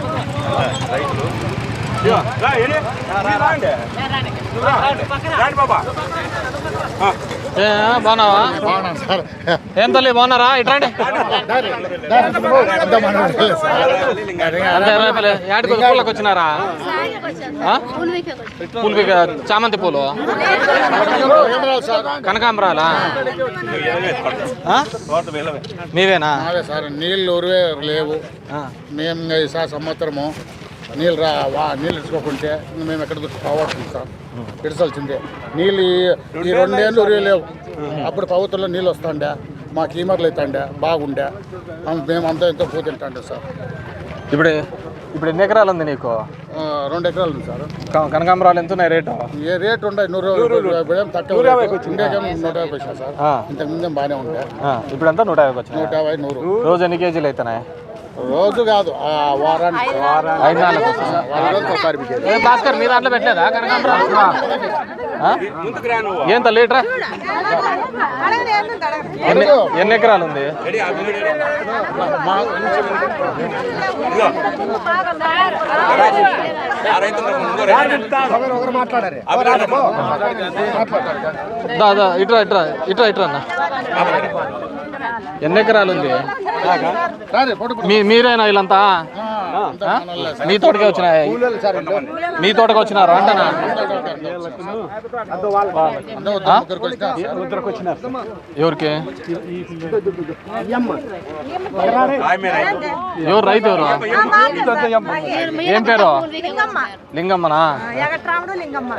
అంతా ఈ ఊరోళ్ళే రైతులు బాగున్నావా? ఏం తల్లి బాగున్నారా? రూపాయలు యాడికి పూలకు వచ్చినారా? పూలు చామంతి పూలు? కనకాంబరాలా. మీవేనా? అదే సార్ నీళ్ళు ఉరివే లేవు. ఆ. మేము ఈసారి సంవత్సరము నీళ్ళు రా వా నీళ్ళు ఇచ్చుకోకుంటే మేము ఎక్కడ దొరికి పోవాల్సింది సార్. ఇడసాల్సిందే నీళ్ళు ఈ- రెండేళ్ళు లేవు. అప్పుడు పవిత్రలో నీళ్ళు వస్తుండే మా కీమర్లు అవుతాండే బాగుండే. మేము అంతా ఎంతో పూ తింటాండే సార్. ఇప్పుడు ఇప్పుడు ఎన్ని ఎకరాలు ఉంది నీకు? రెండు ఎకరాలు ఉంది సార్. కనకాంబరాలు ఎంత ఉన్నాయి రేటు? ఏ రేట్ ఉండే నూరు తక్కువ నూట యాభై వచ్చినాయి సార్. ఆ. ఇంతకు ముందే బాగానే ఉండే. ఆ, ఇప్పుడంతా నూట వచ్చినాయి? నూట యాభై నూరు. రోజు ఎన్ని కేజీలు అవుతున్నాయి రోజు కాదు వారానికి ఐదు ఒకసారి భాస్కర్ మీ దాంట్లో పెట్టలేదా? కనకాంబరాలు ఆ? ముందుకు రా నువ్వు ఏం తల్లి ఇట్రా? ఎన్ని ఎన్ని ఎకరాలు ఉంది? ఇట్రా ఇట్రా ఇట్రా ఇట్రా అన్న. ఎన్ని ఎకరాలు ఉంది? మీరేనా వీళ్ళంతా. మీ తోటకే వచ్చినాయి? మీ తోటకి వచ్చినారా అంటనా. ఎవరికి. ఎవరు రైతు ఎవరు? ఏం పేరు? లింగమ్మనా?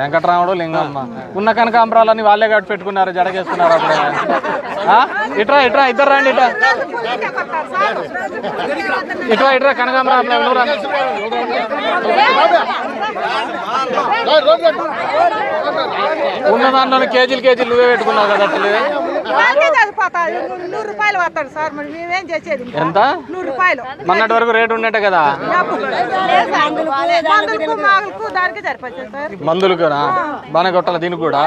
వెంకటరాముడు లింగమ్మ. ఉన్న కనకాంబరాలన్నీ వాళ్ళే కట్టి పెట్టుకున్నారు జడగేసుకున్నారు అప్పుడే? ఇట్రా ఇట్రా ఇద్దరు రండి ఇట్రా. ఇట్రా ఇట్రా కనకాంబరాలు నువ్వు ఉన్న దాంట్లో కేజీలు కేజీలు నువ్వే పెట్టుకున్నావు కదా అట్లే వాళ్ళకే నూరు రూపాయలు పడతాడు సార్. మరి మేమేం చేసేది? ఎంత? నూరు రూపాయలు. మొన్నటి వరకు రేటు ఉండేట కదా? మందులకు మాగులకు దానికి సరిపోతుంది సార్. మందులుగా బాగానే కొట్టాలి? దీనికి కూడా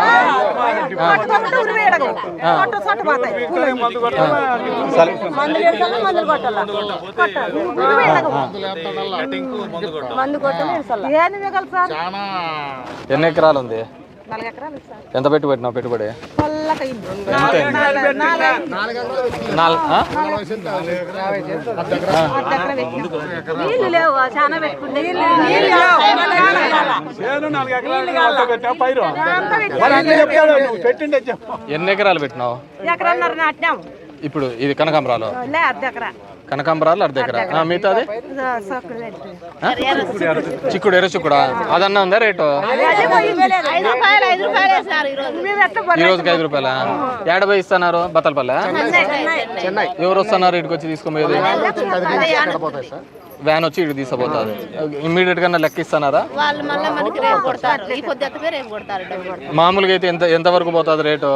ఎన్ని ఎకరాలు ఉంది? ఎంత పెట్టి పెట్టుబడి? పెట్టినాం. పెట్టినాం. ఎన్ని ఎకరాలు పెట్టినావు? ఇప్పుడు ఇది కనకాంబరాలు. అర్ధ ఎకరా కనకాంబరాలు అర్ధ ఎకరా? మిగతాది. ఆ? చిక్కుడు ఎర్ర చిక్కుడా? అదన్నా ఉందా రేటు? ఈ రోజుకి ఐదు రూపాయల? ఏడబై ఇస్తున్నారు? బత్తలపల్లె? చెన్నై. ఎవరు వస్తున్నారు ఇక్కడికి వచ్చి తీసుకుపోయేది? వ్యాన్ వచ్చి ఇటు తీసుకుపోతుంది ఇమ్మీడియట్గా లెక్క ఇస్తున్నారా? వాళ్ళు మళ్ళీ మనకి రేపు కొడతారు. ఈ పొద్దుమే రేపు కొడతారు డబ్బు మామూలుగా అయితే ఎంత ఎంత వరకు పోతుంది రేటు?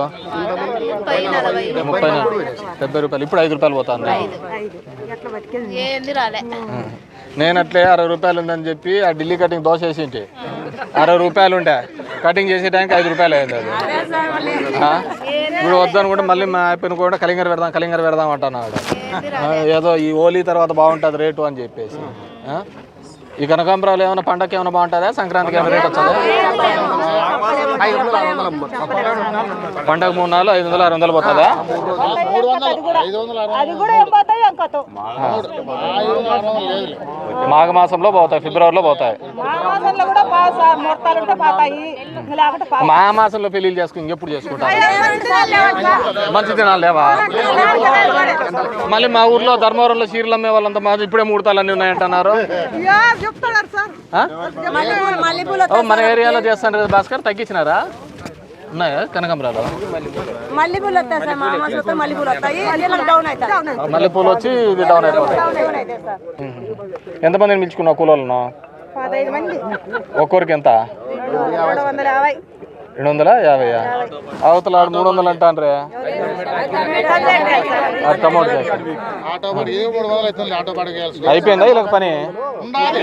ముప్పై నలభై ముప్పై డెబ్బై రూపాయలు. ఇప్పుడు ఐదు రూపాయలు ఏంది రాలే. నేను అట్లే అరవై రూపాయలు ఉందని చెప్పి ఆ ఢిల్లీ కటింగ్ దోశ వేసింటి. అరవై రూపాయలు ఉండే. కటింగ్ చేసే టైంకి ఐదు రూపాయలు అయింది అది? ఇప్పుడు వద్దనుకుంటే మళ్ళీ మా అయిపోయిన కూడా కలింగర పెడదాం కలింగర పెడదాం అంటున్నాడు. ఏదో ఈ హోలీ తర్వాత బాగుంటుంది రేటు అని చెప్పేసి? ఈ కనకాంబరాలు ఏమైనా పండగకి ఏమైనా బాగుంటుందా సంక్రాంతికి ఏమైనా రేట్ వస్తుందా? పండగ మూడు నాలుగు ఐదు వందలు ఆరు వందలు పోతుందా? లేదు మాఘ మాసంలో పోతాయి ఫిబ్రవరిలో పోతాయి. మా మాసంలో కూడా పావు సార్ ముహూర్తాలు ఉంటే పోతాయి. లేకుంటే పావు మా మాసంలో పెళ్ళిళ్ళు చేసుకుని ఇంకెప్పుడు చేసుకుంటాం మంచి దినాలు లేవా? మళ్ళీ మా ఊర్లో ధర్మవరంలో చీరలు అమ్మే వాళ్ళంతా మా ఇప్పుడే మూడతాలన్నీ ఉన్నాయంటున్నారు. యా, చెప్తున్నారు సార్. ఆ? మల్లెపూల ఓ, మన ఏరియాలో చేస్తాను కదా భాస్కర్ తగ్గించినారా? ఉన్నాయా? కనకాంబరాలు? మల్లెపూలు వస్తాయి సార్ మా మాసంలో మల్లెపూలు వస్తాయి. నీళ్ళకి డౌన్ అవుతాయి. మల్లెపూలు వచ్చి ఇది డౌన్ ఎంతమందిని పిలుచుకున్నావు కూలోళ్ళను ఒక్కొరికి ఎంత? మూడు వందల యాభై. రెండు వందల యాభై అవతల ఆడు మూడు వందలు అంటాన్రే అది కమౌట్ అయిపోయిందా ఇలా పని? ఉండాలి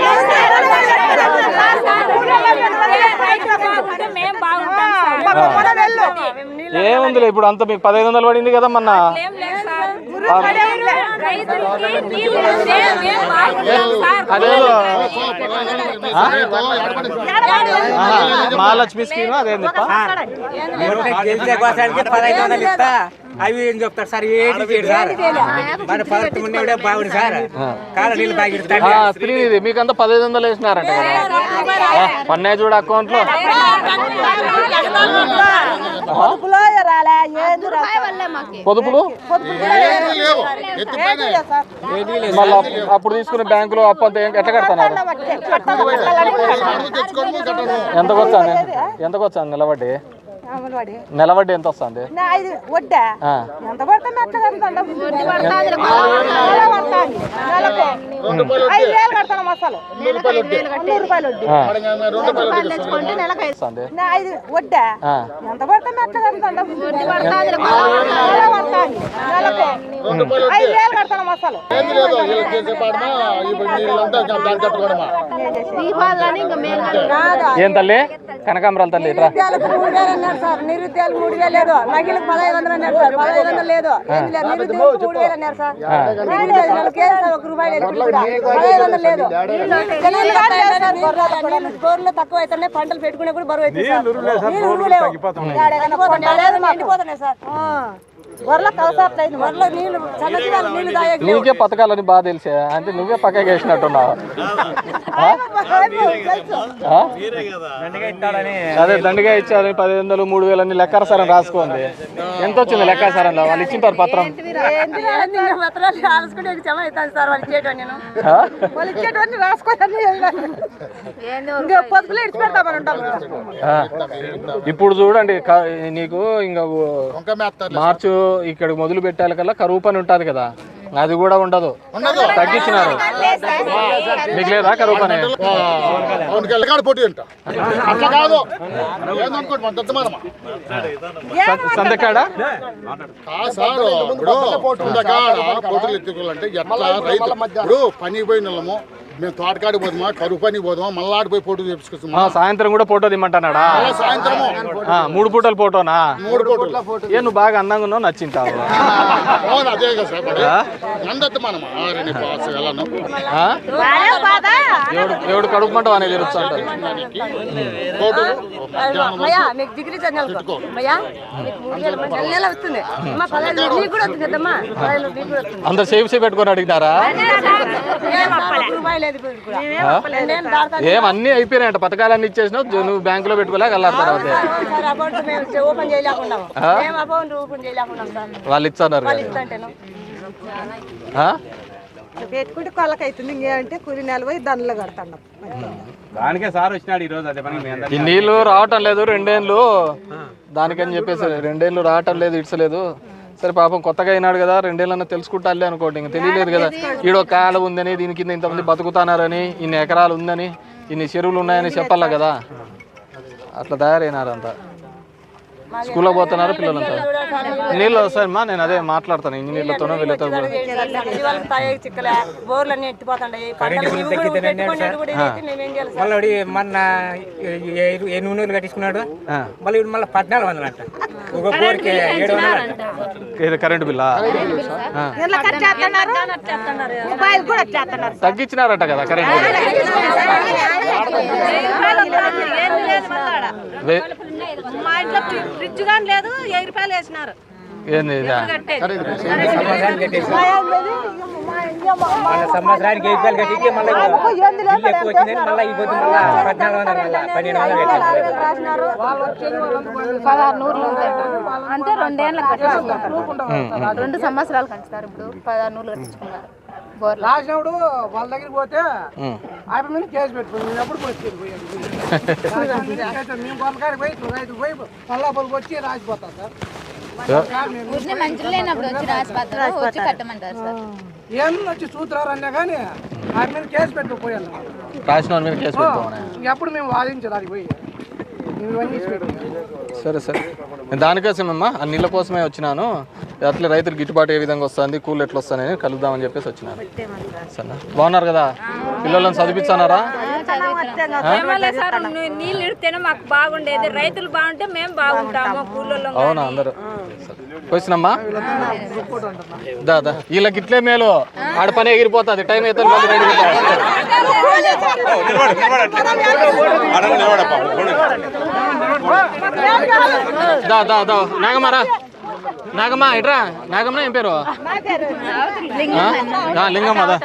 ఏముందిలే ఇప్పుడు అంత మీకు పదహైదు వందలు పడింది కదా మొన్న మహాలక్ష్మి స్కీమ్ అదేంది? పదహైదు వందలు ఇస్తా అవి ఏం చెప్తారు సార్ ఏంటి చేయడు సార్ మన పదకొండు ముందే బాగుంది సార్ కాల నీళ్ళు బాగా స్త్రీనిధి మీకంతా పదిహేను వందలు వేసినారంట కదా పన్నాయి చూడు అకౌంట్లో రూపాయి వల్లే మాకి పొదుపులు? మళ్ళీ అప్పుడు తీసుకునే బ్యాంకులో అప్పు అంతా ఎట్లా కట్టడము ఎంతకు వస్తుంది ఎంతకు వస్తుంది నిలబడి? నిలబడి ఎంత వస్తుంది? ఎంత రూపాయలు వడ్డీ. రూపాయలు. తెచ్చుకుంటే నెలకు ఐదు ఐదు వడ్డా? ఎంత పడుతుంది అట్లా వడ్డీ పడుతుంది. వేలు ఏం తల్లి? కనకాంబరాల తల్లి ఇట్రా. నిరుద్యోగులకు మూడు వేలు అన్నారు సార్. నిరుద్యోగులు మూడు వేలు లేదు. మహిళలకు పదహైదు వందలు అన్నారు సార్. పదహైదు వందలు లేదు. ఏం లేదు, నిరుద్యోగులకు మూడు వేలు అన్నారు సార్. నిరుద్యోగులకు ఏం సార్ ఒక రూపాయి లేదు ఇప్పుడు కూడా. పదహైదు వందలు తక్కువ అవుతున్నాయి పంటలు పెట్టుకునే కూడా బరువు అవుతుంది సార్. నీళ్ళు లేవు. ఎండిపోతున్నాయి సార్. నీకే పథకాలని బాగా తెలిసే. అంటే నువ్వే పక్కకి వేసినట్టున్నావు? అదే దండిగా ఇచ్చారు పదిహేను వందలు మూడు వేలు అన్ని లెక్కాసారం రాసుకోండి ఎంత వచ్చింది లెక్కాసారంలో వాళ్ళు ఇచ్చింటారు పత్రం. సార్. ఇప్పుడు చూడండి నీకు ఇంకా మార్చు ఇక్కడ మొదలు పెట్టాలి కల్లా కరువు పని ఉంటుంది కదా. అది కూడా ఉండదు. తగ్గించినారు. మీకు లేదా కరువు పని? సందకాడ పనికి పోయిన మేము తోటకాడికి పోదామా కరువు పనికి పోదామా మళ్ళీ ఆడిపోయి పోటీ చేపించుకొస్తామా సాయంత్రం కూడా ఫోటో సాయంత్రము? ఆ, మూడు పూటల ఫోటోనా? మూడు పోటీలు. ఏ నువ్వు బాగా అందంగా ఉన్నావు నచ్చింటావు. అవును అదే కదా సార్ మరి. మన దత్తమానమా ఆరేని పాస్ వెళ్ళను ఆ? ఎవడు ఎవడు కడుపు మంట అనేది తెలుస్తూ ఉంటారు పోటీలు అయ్యా మీకు డిగ్రీ చదివాను అయ్యా మీకు మూడు వేల మంది నెల నెల వస్తుంది. అమ్మా పదహైదు వేలు నీకు కూడా వస్తుంది కదమ్మా. పదహైదు వేలు నీకు కూడా వస్తుంది. అందరు సేవ్ సేవ్ పెట్టుకొని అడిగినారా? ఏం ఒక్క రూపాయి లేదు ఇప్పుడు కూడా నేను దాడతాను ఏం అన్ని అయిపోయినాయంట. పథకాలన్నీ ఇచ్చేసినావు. నువ్వు బ్యాంకులో పెట్టుకోలేక వెళ్ళారు తర్వాత. వాళ్ళు ఆ? పెట్టుకుంటే కొల్లకైతుంది. ఇంకేమంటే కూలి నెల పోయి దండలు కడతాం దానికే సార్ వచ్చినాడు ఈ రోజు అదే పని. మీ అందరికీ. ఈ నీళ్ళు రావటం లేదు. రెండేళ్ళు. దానికని చెప్పేసి రెండేళ్ళు రావటం లేదు. ఇడ్చలేదు. సరే పాపం కొత్తగా అయినాడు కదా రెండేళ్ళన్నా తెలుసుకుంటాలే అనుకోండి ఇంకా తెలియలేదు కదా. ఈడో కాలం ఉందని దీని కింద ఇంతమంది బతుకుతున్నారని ఇన్ని ఎకరాలు ఉందని ఇన్ని చెరువులు ఉన్నాయని చెప్పాలా కదా? అట్లా తయారైనారు అంతా స్కూల్లో పోతున్నారు పిల్లలంతా? నీళ్ళు వస్తాయమ్మా నేను అదే మాట్లాడతాను. ఇంజనీర్లతోనో వీళ్ళతో కూడా. మళ్ళీ మొన్న ఎనిమిది నూనెలు కట్టించుకున్నాడు. ఆ. మళ్ళీ మళ్ళీ పద్నాలుగు వందలు అంట ఒక బోర్కి ఏడు వందలు కరెంటు బిల్లా? ఆ. ఇలా కట్ చేస్తున్నారు? మొబైల్ కూడా చేస్తున్నారు తగ్గించినారట కదా కరెంటు మా ఇంట్లో ఫ్రిడ్జ్ కానీ లేదు వెయ్యి రూపాయలు వేసినారు ఏంది ఇదా? సంవత్సరానికి కట్టేసి. మళ్ళీ సంవత్సరానికి వెయ్యి రూపాయలు కట్టి మళ్ళీ బిల్లు ఎక్కువ వచ్చిందని మళ్ళీ అయిపోతుంది మళ్ళీ పద్నాలుగు వందలు మళ్ళీ పన్నెండు వందలు కట్టాలి. పదహారు నూరులు ఉంటాయి. అంటే రెండేళ్ళ కట్టించుకున్నారు రెండు సంవత్సరాలు కట్టిస్తారు ఇప్పుడు పదహారు నూరులు కట్టించుకున్నారు. రాసినప్పుడు వాళ్ళ దగ్గరికి పోతే. ఆయన మీద కేసు పెట్టుకుని ఎప్పుడు పోయి మేము కొనకాడికి పోయి రైతు పోయి పల్లాపల్లికి వచ్చి రాసిపోతాం సార్. సరే. సరే నేను దానికోసమమ్మా ఆ నీళ్ళ కోసమే వచ్చినాను. అట్లా రైతులు గిట్టుబాటు ఏ విధంగా వస్తుంది కూలు ఎట్లా వస్తాయని కలుద్దామని చెప్పేసి వచ్చినాను. సరే బాగున్నారు కదా? పిల్లలను చదివించానారా? నీళ్ళు ఇడితేనే మాకు బాగుండేది. రైతులు బాగుంటే మేము బాగుంటాము అవునా అందరూ. వచ్చినమ్మా దాదా వీళ్ళకి ఇట్లే మేలు. ఆడ పని ఎగిరిపోతుంది. టైం అయితే దా దా దా. నాగమారా నాగమ్మ ఇట్రా నాగమ్మ ఏం పేరు? లింగమ్మ దా.